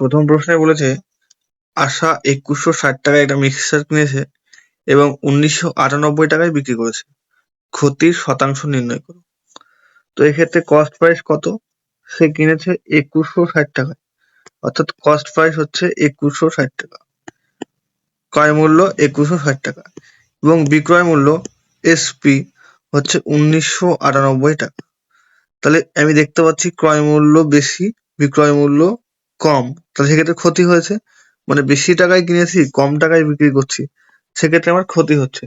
প্রথম প্রশ্নে বলেছে, আশা একুশশো ষাট টাকায় একটা মিক্সার কিনেছে এবং উনিশশো আটানব্বই টাকায় বিক্রি করেছে। ক্ষতির শতাংশ নির্ণয় করো। তো এক্ষেত্রে কস্ট প্রাইস কত? সে কিনেছে একুশশো ষাট টাকায়। অর্থাৎ কস্ট প্রাইস হচ্ছে একুশশো ষাট টাকা। ক্রয় মূল্য একুশশো ষাট টাকা এবং বিক্রয় মূল্য এসপি হচ্ছে উনিশশো আটানব্বই টাকা। তাহলে আমি দেখতে পাচ্ছি ক্রয় মূল্য বেশি, বিক্রয় মূল্য কম, তাহলে সেক্ষেত্রে ক্ষতি হয়েছে। মানে বেশি টাকায় কিনেছি, কম টাকায় বিক্রি করছি, সেক্ষেত্রে আমার ক্ষতি হচ্ছে।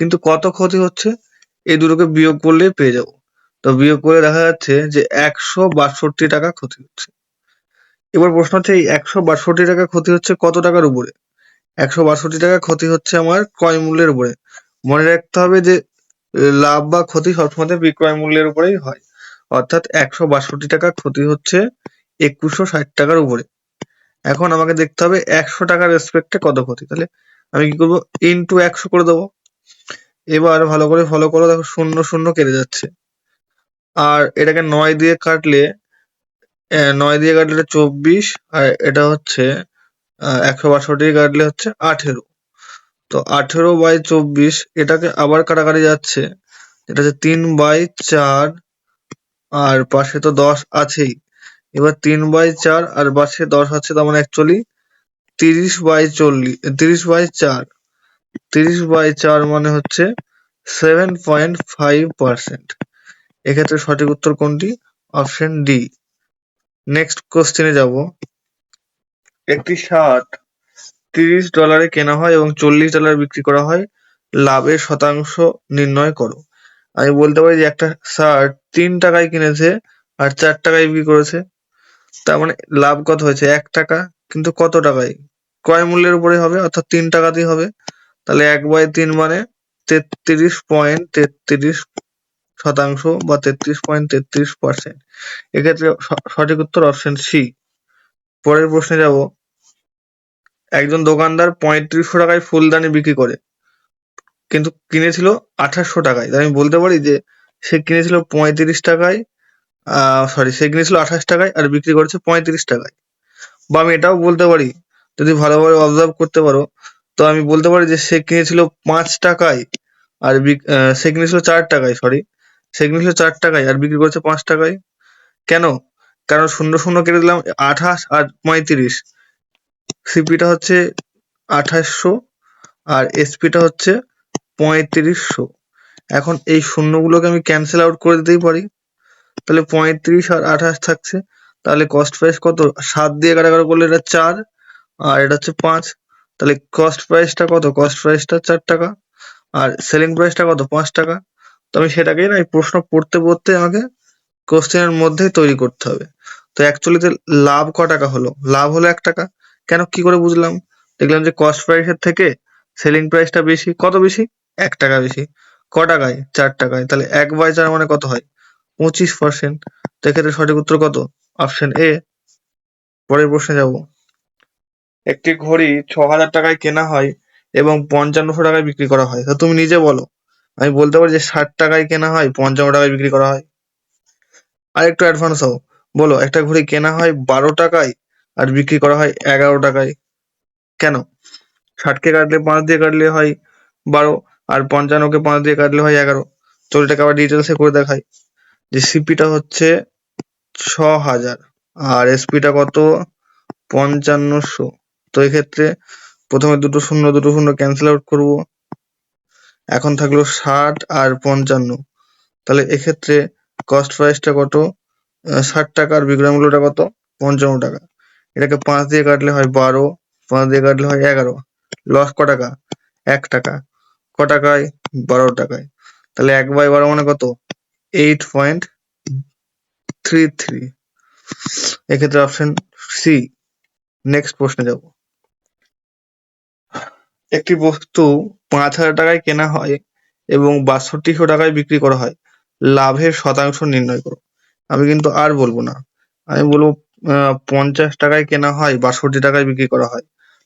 কিন্তু কত ক্ষতি হচ্ছে? এই দুটোকে বিয়োগ করলেই পেয়ে যাব। তো বিয়োগ করে দেখা যাচ্ছে যে একশো বাষট্টি টাকা ক্ষতি হচ্ছে। এবার প্রশ্ন হচ্ছে, এই একশো বাষট্টি টাকা ক্ষতি হচ্ছে কত টাকার উপরে? একশো বাষট্টি টাকা ক্ষতি হচ্ছে আমার ক্রয় মূল্যের উপরে। মনে রাখতে হবে যে, লাভ বা ক্ষতি সবসময় বিক্রয় মূল্যের উপরেই হয়। অর্থাৎ একশো বাষট্টি টাকা ক্ষতি হচ্ছে একুশশো ষাট টাকার উপরে। এখন আমাকে দেখতে হবে একশো টাকার রেসপেক্টে কত ক্ষতি। তাহলে আমি কি করব? ইনটু একশো করে দেবো। এবার ভালো করে ফলো করো, দেখো শূন্য শূন্য কেটে যাচ্ছে। আর এটাকে নয় দিয়ে কাটলে নয় দিয়ে কাটলে চব্বিশ, আর এটা হচ্ছে একশো বাষট্টি কাটলে হচ্ছে আঠেরো। তো আঠেরো বাই চব্বিশ, এটাকে আবার কাটাকাটি যাচ্ছে। এটা হচ্ছে তিন বাই চার, আর পাশে তো দশ আছেই। এবার তিন বাই চার আর পাশে দশ আছে তার মানে অ্যাকচুয়ালি তিরিশ বাই চল্লিশ, তিরিশ বাই চার। তিরিশ বাই চার মানে হচ্ছে সেভেন পয়েন্ট ফাইভ পার্সেন্ট এক্ষেত্রে সঠিক উত্তর কোনটি? অপশন ডি নেক্সট কোশ্চেনে যাব। একটি শার্ট তিরিশ ডলারে কেনা হয় এবং চল্লিশ ডলার বিক্রি করা হয়। লাভের শতাংশ নির্ণয় করো। আমি বলতে পারি যে একটা শার্ট তিন টাকায় কিনেছে আর চার টাকায় বিক্রি করেছে। তার মানে লাভ কত হয়েছে? এক টাকা? কিন্তু কত টাকায়? ক্রয় মূল্যের উপরে হবে, অর্থাৎ তিন টাকাতেই হবে। তাহলে এক বাই তিন মানে তেত্রিশ পয়েন্ট তেত্রিশ শতাংশ বা তেত্রিশ পয়েন্ট তেত্রিশ পার্সেন্ট। এক্ষেত্রে সঠিক উত্তর অপশন সি। পরের প্রশ্নে যাব। একজন দোকানদার পঁয়ত্রিশশো টাকায় ফুলদানি বিক্রি করে, কিন্তু কিনেছিল আঠাশশো টাকায়। আমি বলতে পারি যে সে কিনেছিল পঁয়ত্রিশ টাকায় সরি সে কিনেছিল আঠাশ টাকায় আর বিক্রি করেছে পঁয়ত্রিশ টাকায়। বা আমি এটাও বলতে পারি, যদি ভালোভাবে অবজার্ভ করতে পারো, তো আমি বলতে পারি যে সে কিনেছিল পাঁচ টাকায় আর সে কিনেছিল চার টাকায় সরি সে কিনেছিল চার টাকায় আর বিক্রি করেছে পাঁচ টাকায়। কেন? কারণ শূন্য শূন্য কেটে দিলাম, আঠাশ আর পঁয়ত্রিশ। সিপিটা হচ্ছে আঠাশশো আর এসপিটা হচ্ছে পঁয়ত্রিশশো। এখন এই শূন্যগুলোকে আমি ক্যান্সেল আউট করে দিতেই পারি। তাহলে পঁয়ত্রিশ আর আঠাশ থাকছে। তাহলে কস্ট প্রাইস কত? সাত দিয়ে কাটাকাটি করলে এটা চার, আর এটা হচ্ছে পাঁচ। তাহলে কস্ট প্রাইসটা কত? কস্ট প্রাইসটা চার টাকা, আর সেলিং প্রাইসটা কত? পাঁচ টাকা। তো আমি সেটাকেই না, এই প্রশ্ন পড়তে পড়তে আমাকে কোশ্চেনের মধ্যেই তৈরি করতে হবে। তো অ্যাকচুয়ালিতে লাভ ক টাকা হলো? লাভ হলো এক টাকা। কেন? কি করে বুঝলাম? দেখলাম যে কস্ট প্রাইসের থেকে সেলিং প্রাইসটা বেশি। কত বেশি? এক টাকা বেশি। ক টাকায়? চার টাকায়। তাহলে এক বাই চার মানে কত হয়? পঁচিশ পার্সেন্ট এক্ষেত্রে সঠিক উত্তর কত? অপশন এ পরের প্রশ্নে যাব। একটি ঘড়ি ছ হাজার টাকায় কেনা হয় এবং পঞ্চান্নশো টাকায় বিক্রি করা হয়। তুমি নিজে বলো। আমি বলতে পারি যে ষাট টাকায় কেনা হয়, পঞ্চান্ন টাকায় বিক্রি করা হয়। আর একটু অ্যাডভান্স হও। বলো, একটা ঘড়ি কেনা হয় বারো টাকায় আর বিক্রি করা হয় এগারো টাকায়। কেন? ষাটকে কাটলে পাঁচ দিয়ে কাটলে হয় বারো আর পঞ্চান্নকে পাঁচ দিয়ে কাটলে হয় এগারো। চলো এটাকে আবার ডিটেলসে করে দেখাই। যে সিপিটা হচ্ছে ছ হাজার আর এসপিটা কত? পঞ্চান্নশো। তো এক্ষেত্রে প্রথমে দুটো শূন্য দুটো শূন্য ক্যান্সেল আউট করব। এখন থাকল ষাট আর পঞ্চান্ন। তাহলে এক্ষেত্রে কস্ট প্রাইসটা কত? ষাট টাকা আর বিক্রয় মূল্যটা কত? পঞ্চান্ন টাকা। এটাকে পাঁচ দিয়ে কাটলে হয় বারো, পাঁচ দিয়ে কাটলে হয় এগারো। লস ক টাকা? এক টাকা। ক টাকায়? বারো টাকায়। তাহলে এক বাই বারো মানে কত? এইট পয়েন্ট থ্রি থ্রি এক্ষেত্রে অপশন সি নেক্সট প্রশ্নে যাব। একটি বস্তু পাঁচ হাজার টাকায় কেনা হয় এবং বাষট্টিশো টাকায় বিক্রি করা হয়, লাভের শতাংশ নির্ণয় করো। আমি কিন্তু আর বলব না। আমি বলব পঞ্চাশ টাকায় কেনা হয়, বাষট্টি টাকায় বিক্রি করা হয়।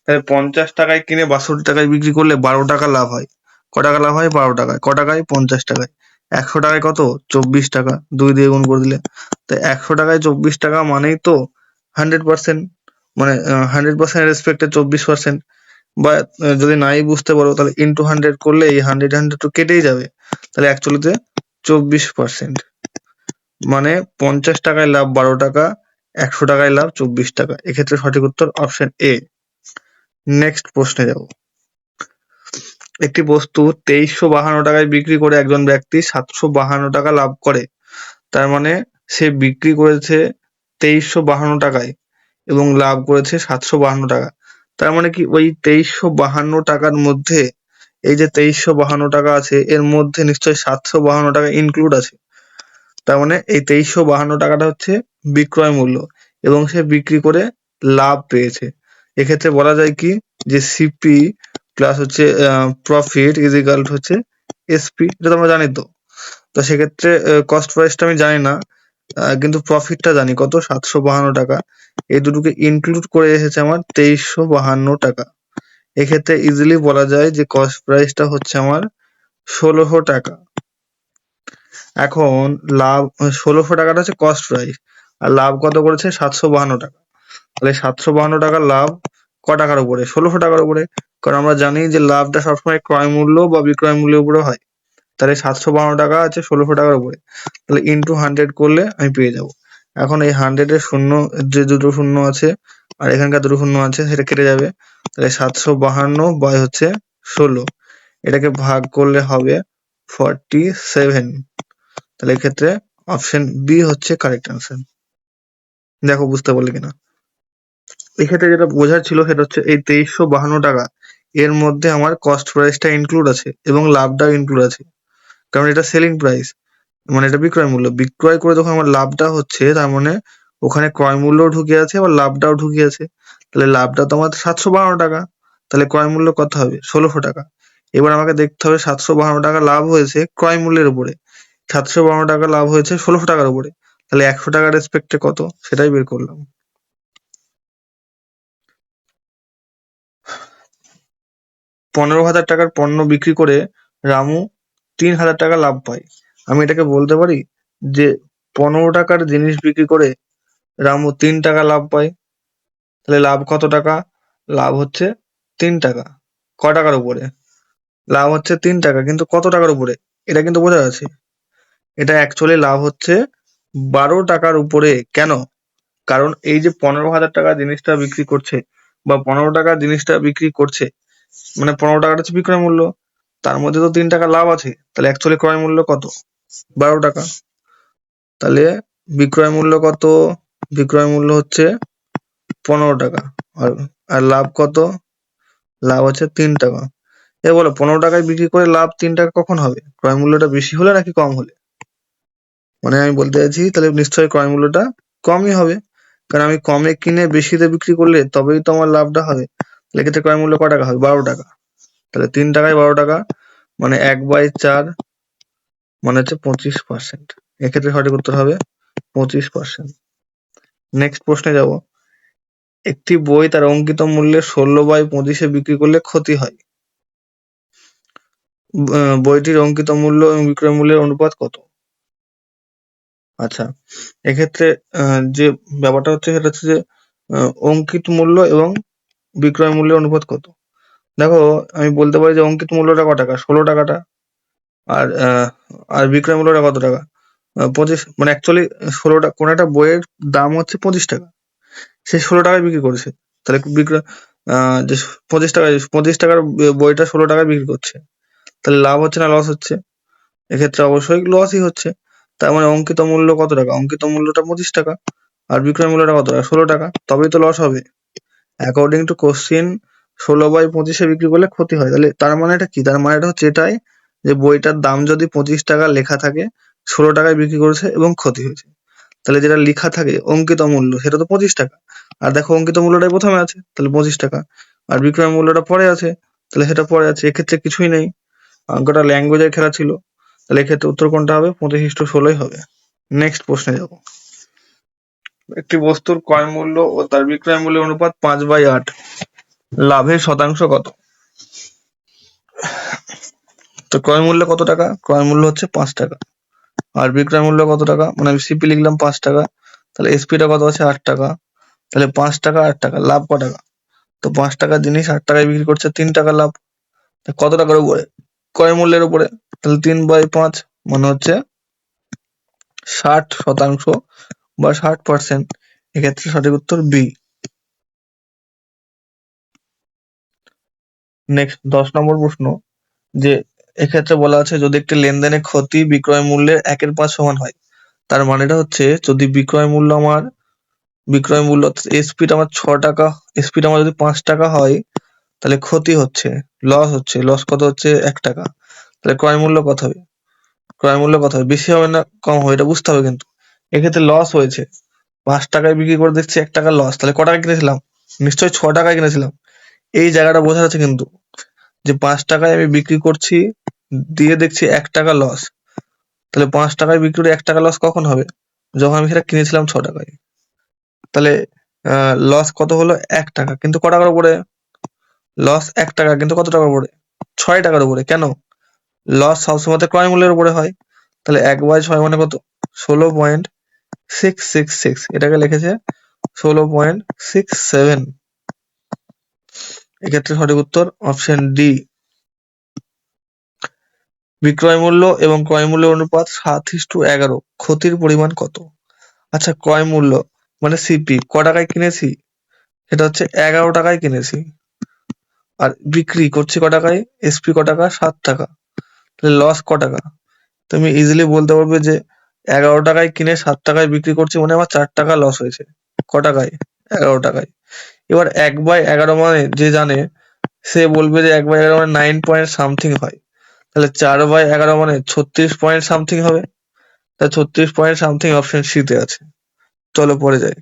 তাহলে পঞ্চাশ টাকায় কিনে বাষট্টি টাকায় বিক্রি করলে বারো টাকা লাভ হয়। ক টাকা লাভ হয়? বারো টাকায়। ক টাকায়? পঞ্চাশ টাকায়। একশো টাকায় কত? চব্বিশ টাকা। দুই দিয়ে গুণ করে দিলে। তো একশো টাকায় চব্বিশ টাকা মানেই তো হান্ড্রেড পার্সেন্ট মানে হান্ড্রেড পার্সেন্ট রেসপেক্টে চব্বিশ পার্সেন্ট বা যদি নাই বুঝতে পারো, তাহলে ইন্টু হান্ড্রেড করলে এই হান্ড্রেড হান্ড্রেড তো কেটেই যাবে। তাহলে অ্যাকচুয়ালিতে চব্বিশ পার্সেন্ট মানে পঞ্চাশ টাকায় লাভ বারো টাকা, একশো টাকায় লাভ চব্বিশ টাকা। এক্ষেত্রে সঠিক উত্তর অপশন এ নেক্সট প্রশ্নে যাব। একটি বস্তু তেইশশো বাহান্ন টাকায় বিক্রি করে একজন ব্যক্তি সাতশো বাহান্ন টাকা লাভ করে। তার মানে সে বিক্রি করেছে তেইশশো বাহান্ন টাকায় এবং লাভ করেছে সাতশো বাহান্ন টাকা। তার মানে কি ওই তেইশশো বাহান্ন টাকার মধ্যে এই যে তেইশশো বাহান্ন টাকা আছে, এর মধ্যে নিশ্চয়ই সাতশো বাহান্ন টাকা ইনক্লুড আছে। তার মানে এই তেইশশো বাহান্ন টাকাটা হচ্ছে বিক্রয় মূল্য এবং সে বিক্রি করে লাভ পেয়েছে। এক্ষেত্রে বলা যায় কি যে সিপি প্লাস হচ্ছে প্রফিট ইজ ইকাল হচ্ছে এসপি এটা তো জানি তো। তো সেক্ষেত্রে কস্ট প্রাইসটা আমি জানি না কিন্তু প্রফিটটা জানি। কত? সাতশো বাহান্ন টাকা। এই দুটোকে ইনক্লুড করে এসেছে আমার তেইশশো বাহান্ন টাকা। এক্ষেত্রে ইজিলি বলা যায় যে কস্ট প্রাইসটা হচ্ছে আমার ষোলোশো টাকা। এখন লাভ, ষোলোশো টাকাটা হচ্ছে কস্ট প্রাইস আর লাভ কত করেছে? সাতশো বাহান্ন টাকা। তাহলে সাতশো বাহান্ন টাকার লাভ ক টাকার উপরে? ষোলোশো টাকার উপরে। কারণ আমরা জানি যে লাভটা সবসময় ক্রয় মূল্য বা বিক্রয় মূল্যের উপরে হয়। তাহলে সাতশো বাহান্ন টাকা আছে ষোলোশো টাকার উপরে। তাহলে ইন্টু হান্ড্রেড করলে আমি পেয়ে যাব। এখন এই হান্ড্রেডের শূন্য, যে দুটো শূন্য আছে, আর এখানকার দুটো শূন্য আছে, সেটা কেটে যাবে। তাহলে সাতশো বাহান্ন বাই হচ্ছে ষোলো। এটাকে ভাগ করলে হবে ফর্টি সেভেন তাহলে এক্ষেত্রে অপশন বি হচ্ছে কারেক্ট আনসার দেখো, বুঝতে পারলে কিনা? এক্ষেত্রে যেটা বোঝার ছিল সেটা হচ্ছে এই তেইশশো বাহান্ন টাকা, এর মধ্যে আমার কস্ট প্রাইসটা ইনক্লুড আছে এবং লাভটাও ইনক্লুড আছে। কারণ এটা সেলিং প্রাইস মানে এটা বিক্রয় মূল্য। বিক্রয় করে যখন আমার লাভটা হচ্ছে, তার মানে ওখানে ক্রয় মূল্যও ঢুকে আছে, আবার লাভটাও ঢুকে আছে। তাহলে লাভটা তো আমার সাতশো বাহান্ন টাকা, তাহলে ক্রয় মূল্য কত হবে? ষোলোশো টাকা। এবার আমাকে দেখতে হবে সাতশো বাহান্ন টাকা লাভ হয়েছে ক্রয় মূল্যের উপরে। সাতশো বাহান্ন টাকা লাভ হয়েছে ষোলোশো টাকার উপরে। তাহলে একশো টাকার রেসপেক্টে কত? সেটাই বের করলাম। পনেরো হাজার টাকার পণ্য বিক্রি করে রামু তিন হাজার টাকা লাভ পায়। আমি এটাকে বলতে পারি যে, পনেরো টাকার জিনিস বিক্রি করে রামু তিন টাকা লাভ পায়। তাহলে লাভ কত টাকা? লাভ হচ্ছে তিন টাকা। ক টাকার উপরে? লাভ হচ্ছে তিন টাকা। কিন্তু কত টাকার উপরে? এটা কিন্তু বোঝা যাচ্ছে। এটা অ্যাকচুয়ালি লাভ হচ্ছে বারো টাকার উপরে। কেন? কারণ এই যে পনেরো হাজার টাকা জিনিসটা বিক্রি করছে বা পনেরো টাকা জিনিসটা বিক্রি করছে মানে পনেরো টাকাটা হচ্ছে বিক্রয় মূল্য। তার মধ্যে তো তিন টাকা লাভ আছে, তাহলে অ্যাকচুয়ালি ক্রয় মূল্য কত? বারো টাকা। তাহলে বিক্রয় মূল্য কত? বিক্রয় মূল্য হচ্ছে পনেরো টাকা। আর আর লাভ কত? লাভ হচ্ছে তিন টাকা। এ বলো, পনেরো টাকায় বিক্রি করে লাভ তিন টাকা কখন হবে? ক্রয় মূল্যটা বেশি হলে নাকি কম হলে? মানে আমি বলতে চাইছি, তাহলে নিশ্চয়ই ক্রয় মূল্যটা কমই হবে। কারণ আমি কমে কিনে বেশিতে বিক্রি করলে তবেই তো আমার লাভটা হবে। এক্ষেত্রে ক্রয় মূল্য ক টাকা হবে? বারো টাকা। তাহলে তিন টাকায় বারো টাকা মানে এক বাই চার মানে হচ্ছে পঁচিশ পার্সেন্ট এক্ষেত্রে সঠিক উত্তর হবে পঁচিশ পার্সেন্ট নেক্সট প্রশ্নে যাব। একটি বই তার অঙ্কিত মূল্যে ষোলো বাই পঁচিশে বিক্রি করলে ক্ষতি হয়। বইটির অঙ্কিত মূল্য এবং বিক্রয় মূল্যের অনুপাত কত? আচ্ছা এক্ষেত্রে যে ব্যাপারটা হচ্ছে সেটা হচ্ছে যে অঙ্কিত মূল্য এবং বিক্রয় মূল্যের অনুপাত কত? দেখো, আমি বলতে পারি যে অঙ্কিত মূল্যটা ক টাকা? ষোলো টাকাটা। আর আর বিক্রয় মূল্যটা কত টাকা? পঁচিশ মানে অ্যাকচুয়ালি ষোলো টাকা কোনো একটা বইয়ের দাম হচ্ছে পঁচিশ টাকা। সে ষোলো টাকায় বিক্রি করেছে। তাহলে বিক্রয় যে পঁচিশ টাকা পঁচিশ টাকার বইটা ষোলো টাকায় বিক্রি করছে। তাহলে লাভ হচ্ছে না লস হচ্ছে? এক্ষেত্রে অবশ্যই লসই হচ্ছে। তার মানে অঙ্কিত মূল্য কত টাকা? অঙ্কিত মূল্যটা পঁচিশ টাকা। আর বিক্রয় মূল্যটা কত টাকা? ষোলো টাকা। তবেই তো লস হবে। অ্যাকর্ডিং টু কোশ্চিন ষোলো বাই পঁচিশে বিক্রি করলে ক্ষতি হয়। তাহলে তার মানে এটা কি? তার মানে এটা হচ্ছে এটাই যে বইটার দাম যদি পঁচিশ টাকা লেখা থাকে, ষোলো টাকায় বিক্রি করেছে এবং ক্ষতি হয়েছে। তাহলে যেটা লেখা থাকে, অঙ্কিত মূল্য, সেটা তো পঁচিশ টাকা। আর দেখো অঙ্কিত মূল্যটাই প্রথমে আছে, তাহলে পঁচিশ টাকা। আর বিক্রয় মূল্যটা পরে আছে, তাহলে সেটা পরে আছে। এক্ষেত্রে কিছুই নেই। অঙ্কটা ল্যাঙ্গুয়েজের খেলা ছিল। তাহলে এক্ষেত্রে উত্তর কোনটা হবে? পঁচিশ ইস্টু ষোলোই হবে। নেক্সট প্রশ্নে যাব। একটি বস্তুর ক্রয় মূল্য ও তার বিক্রয় মূল্যের অনুপাত পাঁচ বাই আট। লাভের শতাংশ কত? তো ক্রয় মূল্য কত টাকা? ক্রয় মূল্য হচ্ছে পাঁচ টাকা। আর বিক্রয় মূল্য কত টাকা? মানে আমি সিপি লিখলাম পাঁচ টাকা। তাহলে এসপিটা কত আছে? আট টাকা। তাহলে পাঁচ টাকা, আট টাকা। লাভ ক টাকা? তো পাঁচ টাকার জিনিস আট টাকায় বিক্রি করছে, তিন টাকা লাভ। কত টাকার উপরে? ক্রয় মূল্যের উপরে। তাহলে তিন বাই পাঁচ মানে হচ্ছে ষাট শতাংশ। বা ষাট পার্সেন্ট এক্ষেত্রে সঠিক উত্তর বি নেক্সট দশ নম্বর প্রশ্ন, যে এক্ষেত্রে বলা আছে, যদি একটি লেনদেনে ক্ষতি বিক্রয় মূল্যের একের পাঁচ সমান হয়, তার মানেটা হচ্ছে, যদি বিক্রয় মূল্য আমার, বিক্রয় মূল্য এসপিটা আমার ছ টাকা এসপিটা আমার যদি পাঁচ টাকা হয়, তাহলে ক্ষতি হচ্ছে লস হচ্ছে লস কত হচ্ছে? এক টাকা। তাহলে ক্রয় মূল্য কত হবে? ক্রয় মূল্য কত হবে? বেশি হবে না, কম হবে, এটা বুঝতে হবে কিন্তু। এক্ষেত্রে লস হয়েছে। পাঁচ টাকায় বিক্রি করে দেখছি এক টাকা লস তাহলে ক টাকায় কিনেছিলাম? নিশ্চয়ই ছ টাকায় কিনেছিলাম। এই জায়গাটা বোঝা যাচ্ছে কিন্তু যে পাঁচ টাকায় আমি বিক্রি করছি, দিয়ে দেখছি এক টাকা লস তাহলে পাঁচ টাকায় বিক্রি করে এক টাকা লস কখন হবে? যখন আমি সেটা কিনেছিলাম ছ টাকায়। তাহলে লস কত হলো? এক টাকা। কিন্তু ক টাকার উপরে? লস এক টাকা, কিন্তু কত টাকার উপরে? ছয় টাকার উপরে। কেন? লস সবসময় ক্রয় মূল্যের উপরে হয়। তাহলে এক বাই ছয় মানে কত? ষোলো পয়েন্ট সিক্স সিক্স সিক্স এটাকে লিখেছে ষোলো পয়েন্ট সিক্স সেভেন এক্ষেত্রে সঠিক উত্তর অপশন ডি বিক্রয় মূল্য এবং ক্রয় মূল্যের অনুপাত সাত ইস্টু এগারো, ক্ষতির পরিমাণ কত? আচ্ছা ক্রয় মূল্য মানে সিপি ক টাকায় কিনেছি? সেটা হচ্ছে এগারো টাকায় কিনেছি। আর বিক্রি করছি ক টাকায়? এসপি ক টাকা, সাত টাকা। লস ক টাকা? তুমি ইজিলি বলতে পারবে যে এগারো টাকায় কিনে সাত টাকায় বিক্রি করছি মানে আমার চার টাকা লস হয়েছে। ক টাকায়? এগারো টাকায়। এবার এক বাই এগারো মানে যে জানে, সে বলবে যে এক বাই এগারো মানে নাইন পয়েন্ট সামথিং হয়। তাহলে চার বাই এগারো মানে ছত্রিশ পয়েন্ট সামথিং হবে। তাহলে ছত্রিশ পয়েন্ট সামথিং অপশন সিতে আছে। চলো পরে যাই।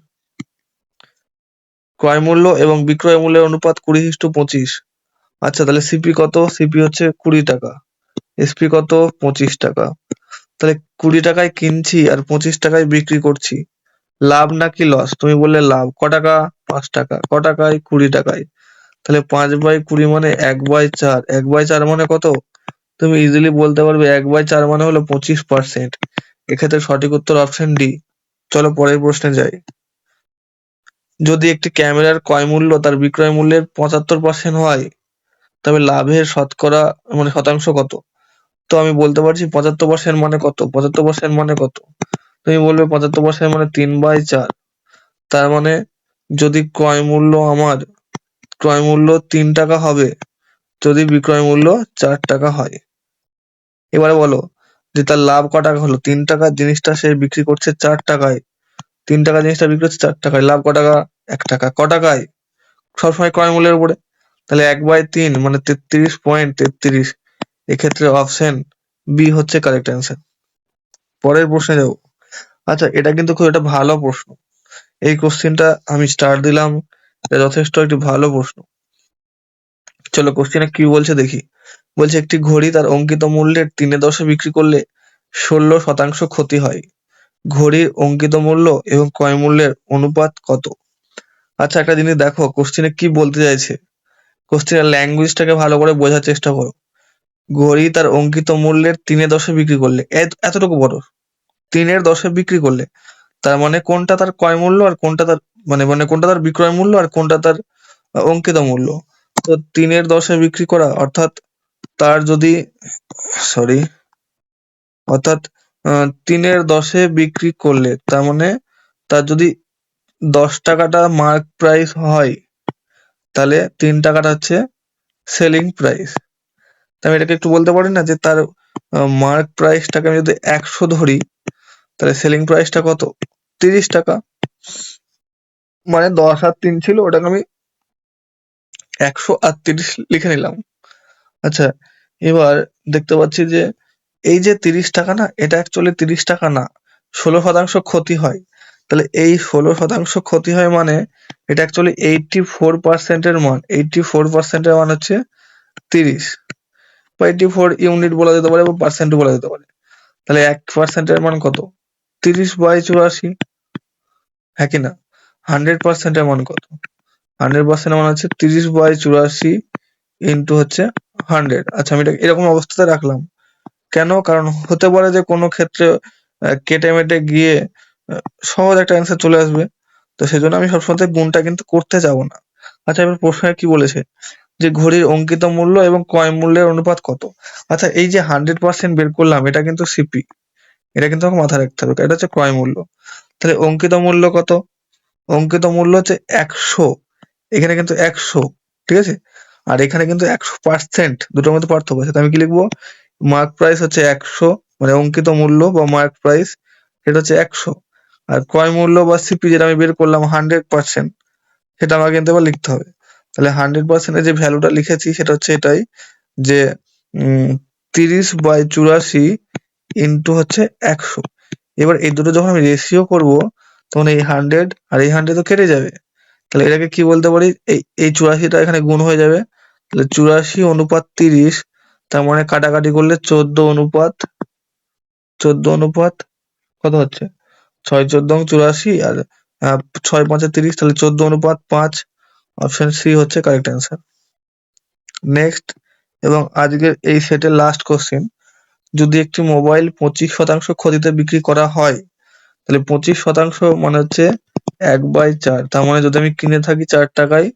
ক্রয় মূল্য এবং বিক্রয় মূল্যের অনুপাত কুড়ি ইস্টু পঁচিশ। আচ্ছা তাহলে সিপি কত? সিপি হচ্ছে কুড়ি টাকা। এসপি কত? পঁচিশ টাকা। তাহলে কুড়ি টাকায় কিনছি আর পঁচিশ টাকায় বিক্রি করছি। লাভ নাকি লস তুমি বললে লাভ। ক টাকা? পাঁচ টাকা। ক টাকায় কুড়ি টাকায়? তাহলে পাঁচ বাই কুড়ি মানে এক বাই চার। এক বাই চার মানে কত? তুমি ইজিলি বলতে পারবে এক বাই চার মানে হলো পঁচিশ পার্সেন্ট এক্ষেত্রে সঠিক উত্তর অপশন ডি চলো পরের প্রশ্নে যাই। যদি একটি ক্যামেরার ক্রয় মূল্য তার বিক্রয় মূল্যের পঁচাত্তর পার্সেন্ট হয়, তবে লাভের শতকরা মানে শতাংশ কত? তো আমি বলতে পারছি পঁচাত্তর পার্সেন্ট মানে কত? পঁচাত্তর পার্সেন্ট মানে কত? তুমি বলবে পঁচাত্তর পার্সেন্ট মানে তিন বাই চার। তার মানে যদি ক্রয় মূল্য আমার, ক্রয় মূল্য তিন টাকা হবে, যদি বিক্রয় মূল্য চার টাকা হয়। এবারে বলো যে তার লাভ ক টাকা হলো? তিন টাকার জিনিসটা সে বিক্রি করছে চার টাকায়। তিন টাকা জিনিসটা বিক্রি হচ্ছে চার টাকায়। লাভ ক টাকা? এক টাকা। ক টাকায়? সবসময় ক্রয় মূল্যের উপরে। তাহলে এক বাই তিন মানে তেত্রিশ পয়েন্ট তেত্রিশ। এক্ষেত্রে অপশন বি হচ্ছে কারেক্ট অ্যান্সার পরের প্রশ্নে যাব। আচ্ছা এটা কিন্তু খুব একটা ভালো প্রশ্ন। এই কোশ্চেনটা আমি স্টার দিলাম। যথেষ্ট একটি ভালো প্রশ্ন। চলো কোশ্চেনে কি বলছে দেখি। বলছে, একটি ঘড়ি তার অঙ্কিত মূল্যের তিনে দশে বিক্রি করলে ষোলো শতাংশ ক্ষতি হয়। ঘড়ির অঙ্কিত মূল্য এবং ক্রয় মূল্যের অনুপাত কত? আচ্ছা একটা জিনিস দেখো কোশ্চেনে কি বলতে চাইছে? কোশ্চেনের ল্যাঙ্গুয়েজটাকে ভালো করে বোঝার চেষ্টা করো। ঘড়ি তার অঙ্কিত মূল্যের তিনে দশে বিক্রি করলে। এতটুকু বড়। তিনের দশে বিক্রি করলে। তার মানে কোনটা তার ক্রয় মূল্য আর কোনটা তার মানে মানে কোনটা তার বিক্রয় মূল্য আর কোনটা তার অঙ্কিত মূল্য। তো তিনের দশে বিক্রি করা, অর্থাৎ তার যদি, সরি, অর্থাৎ তিনের দশে বিক্রি করলে, তার মানে তার যদি দশ টাকাটা মার্ক প্রাইস হয়, তাহলে তিন টাকাটা হচ্ছে সেলিং প্রাইস। আমি এটাকে একটু বলতে পারি না যে তার মার্ক প্রাইসটাকে আমি যদি একশো ধরি, তাহলে সেলিং প্রাইসটা কত? তিরিশ টাকা। মানে দশ আর তিন ছিল, ওটাকে আমি একশো আর আটত্রিশ লিখে নিলাম। আচ্ছা এবার দেখতে পাচ্ছি যে এই যে তিরিশ টাকা না, এটা অ্যাকচুয়ালি তিরিশ টাকা না, ষোলো শতাংশ ক্ষতি হয়। তাহলে এই ষোলো শতাংশ ক্ষতি হয় মানে এটা অ্যাকচুয়ালি এইটটি ফোর পার্সেন্টের মান এইটটি ফোর পার্সেন্টের মান হচ্ছে তিরিশ। বা এইটটি ফোর ইউনিট বলা যেতে পারে বা পার্সেন্ট বলা যেতে পারে। তাহলে এক পার্সেন্টের মান কত? তিরিশ বাই চুরাশি হ্যাঁ কি না? হান্ড্রেড পার্সেন্টের মান কত? হান্ড্রেড পার্সেন্টের মান হচ্ছে তিরিশ বাই চুরাশি ইন্টু হচ্ছে হান্ড্রেড আচ্ছা আমি এটা এরকম অবস্থাতে রাখলাম। কেন? কারণ হতে পারে যে কোনো ক্ষেত্রে কেটে মেটে গিয়ে সহজ একটা অ্যান্সার চলে আসবে। তো সেজন্য আমি সবসময় গুণটা কিন্তু করতে যাব না। আচ্ছা এবার প্রশ্নে কি বলেছে? যে ঘড়ির অঙ্কিত মূল্য এবং ক্রয় মূল্যের অনুপাত কত? আচ্ছা এই যে হান্ড্রেড পার্সেন্ট বের করলাম, এটা কিন্তু সিপি এটা কিন্তু আমাকে মাথায় রাখতে হবে এটা হচ্ছে ক্রয় মূল্য। তাহলে অঙ্কিত মূল্য কত? অঙ্কিত মূল্য হচ্ছে একশো, এখানে কিন্তু একশো, ঠিক আছে? আর এখানে কিন্তু একশো পার্সেন্ট দুটোর মধ্যে পার্থক্য আছে। আমি কি লিখব? মার্ক প্রাইস হচ্ছে একশো মানে অঙ্কিত মূল্য বা মার্ক প্রাইস সেটা হচ্ছে একশো। আর ক্রয় মূল্য বা সিপি যেটা আমি বের করলাম হান্ড্রেড পার্সেন্ট সেটা আমাকে কিন্তু আবার লিখতে হবে। তাহলে হান্ড্রেড পার্সেন্টের যে ভ্যালুটা লিখেছি সেটা হচ্ছে এটাই যে তিরিশ বাই চুরাশি ইন্টু হচ্ছে একশো। এবার এই দুটো যখন আমি রেশিও করব, তখন এই হান্ড্রেড আর এই হান্ড্রেড তো কেটে যাবে। তাহলে এটাকে কি বলতে পারি? এই এই চুরাশিটা এখানে গুণ হয়ে যাবে। তাহলে চুরাশি অনুপাত তিরিশ, তার মানে কাটাকাটি করলে চোদ্দ অনুপাত চোদ্দ অনুপাত কত হচ্ছে? ছয় চোদ্দ চুরাশি আর ছয় পাঁচে তিরিশ, তাহলে চোদ্দ অনুপাত পাঁচ। অপশন সি হচ্ছে কারেক্ট অ্যান্সার নেক্সট এবং আজকের এই সেটের লাস্ট কোশ্চেন যদি একটি মোবাইল পঁচিশ শতাংশ ক্ষতিতে বিক্রি করা হয়, তাহলে পঁচিশ শতাংশ মানে হচ্ছে এক বাই চার। তার মানে যদি আমি কিনে থাকি চার টাকায়,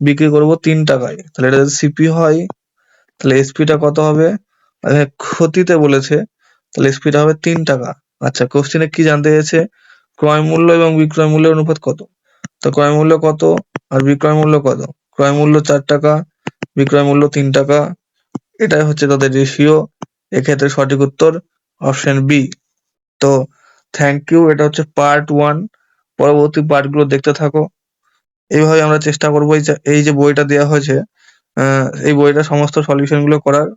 বিক্রি করব তিন টাকায়, তাহলে এটা যদি সিপি হয়, তাহলে এসপিটা কত হবে? ক্ষতিতে বলেছে, তাহলে এসপিটা হবে তিন টাকা। আচ্ছা কোশ্চেনে কি জানতে চেয়েছে? ক্রয় মূল্য এবং বিক্রয় মূল্যের অনুপাত কত? তো ক্রয় মূল্য কত? আর বিক্রয় মূল্য কত? ক্রয় মূল্য চার টাকা, বিক্রয় মূল্য তিন টাকা। এটাই হচ্ছে তাদের রেশিও এক্ষেত্রে সঠিক উত্তর অপশন বি তো থ্যাংক ইউ এটা হচ্ছে পার্ট ওয়ান পরবর্তী পার্টগুলো দেখতে থাকো। এইভাবে আমরা চেষ্টা করব এই যে বইটা দেওয়া হয়েছে এই বইটা সমস্ত সলিউশনগুলো করার।